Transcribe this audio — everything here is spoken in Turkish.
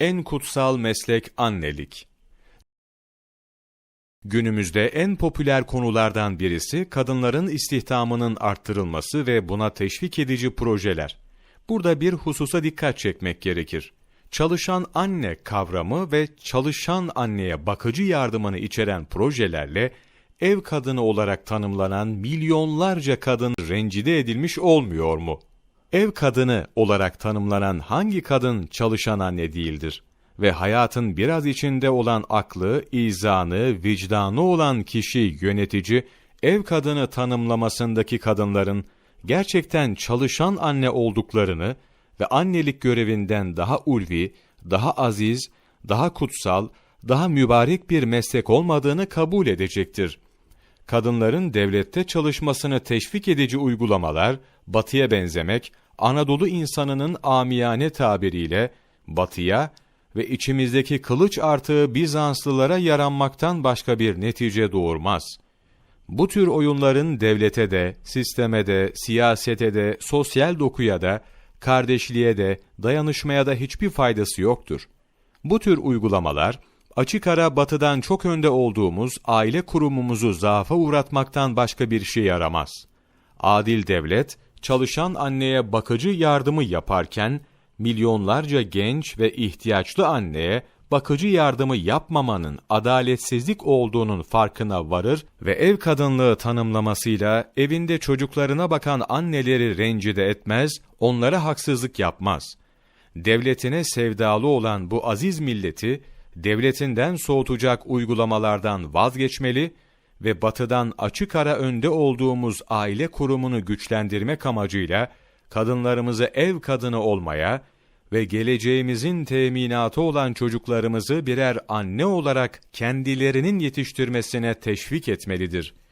En kutsal meslek annelik. Günümüzde en popüler konulardan birisi kadınların istihdamının arttırılması ve buna teşvik edici projeler. Burada bir hususa dikkat çekmek gerekir. Çalışan anne kavramı ve çalışan anneye bakıcı yardımını içeren projelerle ev kadını olarak tanımlanan milyonlarca kadın rencide edilmiş olmuyor mu? Ev kadını olarak tanımlanan hangi kadın çalışan anne değildir? Ve hayatın biraz içinde olan aklı, izanı, vicdanı olan kişi yönetici, ev kadını tanımlamasındaki kadınların gerçekten çalışan anne olduklarını ve annelik görevinden daha ulvi, daha aziz, daha kutsal, daha mübarek bir meslek olmadığını kabul edecektir kadınların devlette çalışmasını teşvik edici uygulamalar, batıya benzemek, Anadolu insanının amiyane tabiriyle batıya ve içimizdeki kılıç artığı Bizanslılara yaranmaktan başka bir netice doğurmaz. Bu tür oyunların devlete de, sisteme de, siyasete de, sosyal dokuya da, kardeşliğe de, dayanışmaya da hiçbir faydası yoktur. Bu tür uygulamalar, açık ara batıdan çok önde olduğumuz aile kurumumuzu zaafa uğratmaktan başka bir şey yaramaz. Adil devlet, çalışan anneye bakıcı yardımı yaparken, milyonlarca genç ve ihtiyaçlı anneye bakıcı yardımı yapmamanın adaletsizlik olduğunun farkına varır ve ev kadınlığı tanımlamasıyla evinde çocuklarına bakan anneleri rencide etmez, onlara haksızlık yapmaz. Devletine sevdalı olan bu aziz milleti, devletinden soğutacak uygulamalardan vazgeçmeli ve batıdan açık ara önde olduğumuz aile kurumunu güçlendirmek amacıyla kadınlarımızı ev kadını olmaya ve geleceğimizin teminatı olan çocuklarımızı birer anne olarak kendilerinin yetiştirmesine teşvik etmelidir.''